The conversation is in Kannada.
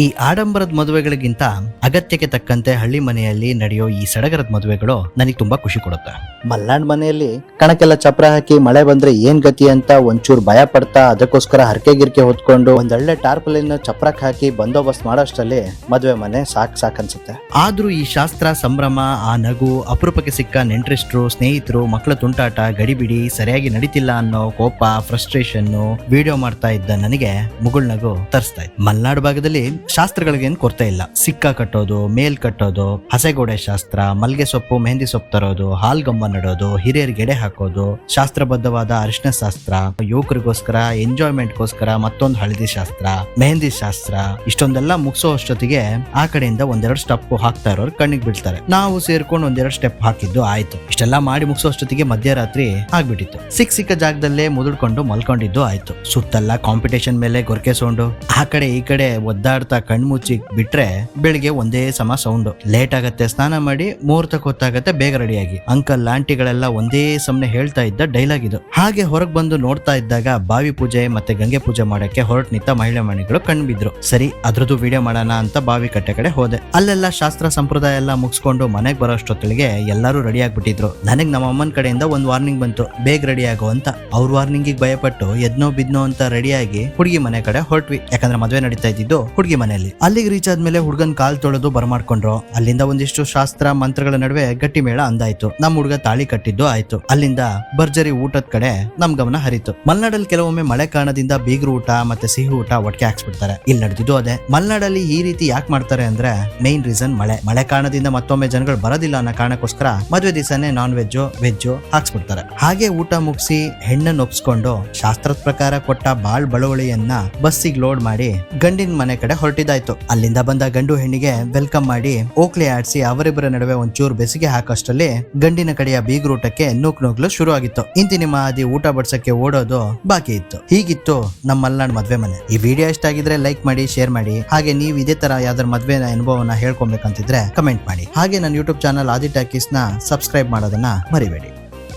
ಈ ಆಡಂಬರದ ಮದುವೆಗಳಿಗಿಂತ ಅಗತ್ಯಕ್ಕೆ ತಕ್ಕಂತೆ ಹಳ್ಳಿ ಮನೆಯಲ್ಲಿ ನಡೆಯೋ ಈ ಸಡಗರದ ಮದುವೆಗಳು ನನಗೆ ತುಂಬಾ ಖುಷಿ ಕೊಡುತ್ತೆ. ಮಲ್ನಾಡ್ ಮನೆಯಲ್ಲಿ ಕಣಕ್ಕೆಲ್ಲ ಚಪ್ರ ಹಾಕಿ ಮಳೆ ಬಂದ್ರೆ ಏನ್ ಗತಿ ಅಂತ ಒಂಚೂರು ಭಯ ಪಡ್ತಾ ಅದಕ್ಕೋಸ್ಕರ ಹರಕೆ ಗಿರ್ಕೆ ಹೊತ್ಕೊಂಡು ಒಂದೊಳ್ಳೆ ಟಾರ್ಪಲಿನ ಚಪ್ರಕ್ ಹಾಕಿ ಬಂದೋಬಸ್ತ್ ಮಾಡೋಷ್ಟರಲ್ಲಿ ಮದುವೆ ಮನೆ ಸಾಕ್ ಸಾಕ್ ಅನ್ಸುತ್ತೆ. ಆದ್ರೂ ಈ ಶಾಸ್ತ್ರ ಸಂಭ್ರಮ ಆ ನಗು ಅಪರೂಪಕ್ಕೆ ಸಿಕ್ಕ ನೆಂಟ್ರಿಸ್ಟ್ರು ಸ್ನೇಹಿತರು ಮಕ್ಕಳ ತುಂಟಾಟ ಗಡಿಬಿಡಿ ಸರಿಯಾಗಿ ನಡೀತಿಲ್ಲ ಅನ್ನೋ ಕೋಪ ಫ್ರಸ್ಟ್ರೇಷನ್ ವಿಡಿಯೋ ಮಾಡ್ತಾ ಇದ್ದ ನನಗೆ ಮುಗುಳ್ ನಗು ತರಿಸ್ತಾ ಇತ್ತು. ಮಲ್ನಾಡು ಭಾಗದಲ್ಲಿ ಶಾಸ್ತ್ರಗಳಿಗೇನು ಕೊರತೆ ಇಲ್ಲ. ಸಿಕ್ಕ ಕಟ್ಟೋದು, ಮೇಲ್ ಕಟ್ಟೋದು, ಹಸೆಗೋಡೆ ಶಾಸ್ತ್ರ, ಮಲ್ಗೆ ಸೊಪ್ಪು, ಮೆಹಂದಿ ಸೊಪ್ಪು ತರೋದು ಹಾಲ್ಗಂಬ ನಡೋದು, ಹಿರಿಯರಿಗೆ ಎಡೆ ಹಾಕೋದು, ಶಾಸ್ತ್ರಬದ್ಧವಾದ ಅರಿಶಿನ ಶಾಸ್ತ್ರ, ಯುವಕರಿಗೋಸ್ಕರ ಎಂಜಾಯ್ಮೆಂಟ್ಗೋಸ್ಕರ ಮತ್ತೊಂದು ಹಳದಿ ಶಾಸ್ತ್ರ, ಮೆಹಂದಿ ಶಾಸ್ತ್ರ, ಇಷ್ಟೊಂದೆಲ್ಲ ಮುಗಿಸೋ ಅಷ್ಟೊತ್ತಿಗೆ ಆ ಕಡೆಯಿಂದ ಒಂದೆರಡು ಸ್ಟೆಪ್ ಹಾಕ್ತಾ ಇರೋರು ಕಣ್ಣಿಗೆ ಬೀಳ್ತಾರೆ. ನಾವು ಸೇರ್ಕೊಂಡು ಒಂದೆರಡು ಸ್ಟೆಪ್ ಹಾಕಿದ್ದು ಆಯ್ತು. ಇಷ್ಟೆಲ್ಲ ಮಾಡಿ ಮುಗಿಸೋ ಅಷ್ಟೊತ್ತಿಗೆ ಮಧ್ಯರಾತ್ರಿ ಆಗ್ಬಿಟ್ಟಿತ್ತು. ಸಿಕ್ ಸಿಕ್ಕ ಜಾಗದಲ್ಲೇ ಮುದುಡ್ಕೊಂಡು ಮಲ್ಕೊಂಡಿದ್ದು ಆಯ್ತು. ಸುತ್ತೆಲ್ಲ ಕಾಂಪಿಟೇಷನ್ ಮೇಲೆ ಗೊರಕೆ ಸೌಂಡು. ಆ ಕಡೆ ಈ ಕಡೆ ಒದ್ದಾಡ್ತಾ ಕಣ್ಮುಚ್ಚಿ ಬಿಟ್ರೆ ಬೆಳಿಗ್ಗೆ ಒಂದೇ ಸಮ ಸೌಂಡ್ ಲೇಟ್ ಆಗತ್ತೆ, ಸ್ನಾನ ಮಾಡಿ ಮುಹೂರ್ತಕ್ಕೆ ಹೊತ್ತಾಗತ್ತೆ, ಬೇಗ ರೆಡಿಯಾಗಿ ಅಂಕಲ್ ಆಂಟಿಗಳೆಲ್ಲ ಒಂದೇ ಸಮನೆ ಹೇಳ್ತಾ ಇದ್ದ ಡೈಲಾಗ್ ಇದು. ಹಾಗೆ ಹೊರಗೆ ಬಂದು ನೋಡ್ತಾ ಇದ್ದಾಗ ಬಾವಿ ಪೂಜೆ ಮತ್ತೆ ಗಂಗೆ ಪೂಜೆ ಮಾಡಕ್ಕೆ ಹೊರಟ್ ನಿಂತ ಮಹಿಳೆ ಮಣಿಗಳು ಕಣ್ ಬಿದ್ರು ಸರಿ, ಅದ್ರದ್ದು ವಿಡಿಯೋ ಮಾಡೋಣ ಅಂತ ಬಾವಿ ಕಟ್ಟೆ ಕಡೆ ಹೋದೆ. ಅಲ್ಲೆಲ್ಲ ಶಾಸ್ತ್ರ ಸಂಪ್ರದಾಯ ಎಲ್ಲ ಮುಗಿಸ್ಕೊಂಡು ಮನೆಗೆ ಬರೋಷ್ಟೊತ್ತಿಗೆ ಎಲ್ಲರೂ ರೆಡಿ ಆಗ್ಬಿಟ್ಟಿದ್ರು. ನನಗ್ ನಮ್ಮ ಅಮ್ಮನ ಕಡೆಯಿಂದ ಒಂದ್ ವಾರ್ನಿಂಗ್ ಬಂತು. ಬೇಗ ರೆಡಿ ಆಗೋ ಅಂತ. ಅವ್ರ ವಾರ್ನಿಂಗ್ ಭಯಪಟ್ಟು ಎದ್ನೋ ಬಿದ್ನೋ ಅಂತ ರೆಡಿಯಾಗಿ ಹುಡುಗಿ ಮನೆ ಕಡೆ ಹೊರಟ್ವಿ. ಯಾಕಂದ್ರೆ ಮದ್ವೆ ನಡೀತಾ ಇದ್ದಿದ್ದು ಹುಡುಗಿ ಮನೆಯಲ್ಲಿ. ಅಲ್ಲಿಗೆ ರೀಚ್ ಆದ್ಮೇಲೆ ಹುಡುಗನ್ ಕಾಲ್ ತೊಳೆದು ಬರಮಾಡ್ಕೊಂಡ್ರು. ಅಲ್ಲಿಂದ ಒಂದಿಷ್ಟು ಶಾಸ್ತ್ರ, ಮಂತ್ರಗಳ ನಡುವೆ ಗಟ್ಟಿ ಮೇಳ ಅಂದಾಯ್ತು. ನಮ್ ಹುಡುಗ ತಾಳಿ ಕಟ್ಟಿದ್ದು ಆಯ್ತು. ಅಲ್ಲಿಂದ ಭರ್ಜರಿ ಊಟದ ಕಡೆ ನಮ್ ಗಮನ ಹರಿತು. ಮಲ್ನಾಡಲ್ಲಿ ಕೆಲವೊಮ್ಮೆ ಮಳೆ ಕಾರಣದಿಂದ ಬೀಗರು ಊಟ ಮತ್ತೆ ಸಿಹಿ ಊಟ ಒಟ್ಟಿಗೆ ಹಾಕ್ಸ್ಬಿಡ್ತಾರೆ. ಇಲ್ಲಿ ನಡೆದಿದ್ದು ಅದೇ. ಮಲ್ನಾಡಲ್ಲಿ ಈ ರೀತಿ ಯಾಕೆ ಮಾಡ್ತಾರೆ ಅಂದ್ರೆ ಮೇನ್ ರೀಸನ್ ಮಳೆ. ಮಳೆ ಕಾರಣದಿಂದ ಮತ್ತೊಮ್ಮೆ ಜನಗಳು ಬರೋದಿಲ್ಲ ಅನ್ನೋ ಕಾರಣಕ್ಕೋಸ್ಕರ ಮದುವೆ ದಿವಸನೇ ನಾನ್ ವೆಜ್ ವೆಜ್ ಹಾಕ್ಸ್ಬಿಡ್ತಾರೆ. ಹಾಗೆ ಊಟ ಮುಗಿಸಿ ಹೆಣ್ಣನ್ನು ಒಪ್ಸ್ಕೊಂಡು ಶಾಸ್ತ್ರದ ಪ್ರಕಾರ ಕೊಟ್ಟ ಬಾಳ್ ಬಳುವಳಿಯನ್ನ ಬಸ್ಸಿಗೆ ಲೋಡ್ ಮಾಡಿ ಗಂಡಿನ ಮನೆ ಕಡೆ ಹೊರಟಿದಾಯ್ತು ಅಲ್ಲಿಂದ ಬಂದ ಗಂಡು ಹೆಣ್ಣಿಗೆ ವೆಲ್ಕಮ್ ಮಾಡಿ ಓಕ್ಲಿ ಆಡ್ಸಿ ಅವರಿಬ್ಬರ ನಡುವೆ ಒಂಚೂರು ಬೆಸಿಗೆ ಹಾಕಷ್ಟಲ್ಲಿ ಗಂಡಿನ ಕಡೆಯ ಬೀಗ್ರೂಟಕ್ಕೆ ನೂಕ್ ನುಗ್ಲು ಶುರು ಆಗಿತ್ತು ಇಂತಿ ನಿಮ್ಮ ಊಟ ಬಡ್ಸಕ್ಕೆ ಓಡೋದು ಬಾಕಿ ಇತ್ತು. ಹೀಗಿತ್ತು ನಮ್ಮ ಮಲ್ನಾಡ್ ಮದ್ವೆ ಮನೆ. ಈ ವಿಡಿಯೋ ಇಷ್ಟ ಆಗಿದ್ರೆ ಲೈಕ್ ಮಾಡಿ ಶೇರ್ ಮಾಡಿ, ಹಾಗೆ ನೀವು ಇದೇ ತರ ಯಾವ್ದಾರ ಮದ್ವೆ ಅನುಭವನ ಹೇಳ್ಕೊಬೇಕಂತಿದ್ರೆ ಕಮೆಂಟ್ ಮಾಡಿ. ಹಾಗೆ ನನ್ನ ಯೂಟ್ಯೂಬ್ ಚಾನಲ್ ಆದಿ ಟಾಕೀಸ್ನ ಸಬ್ಸ್ಕ್ರೈಬ್ ಮಾಡೋದನ್ನ ಮರಿಬೇಡಿ.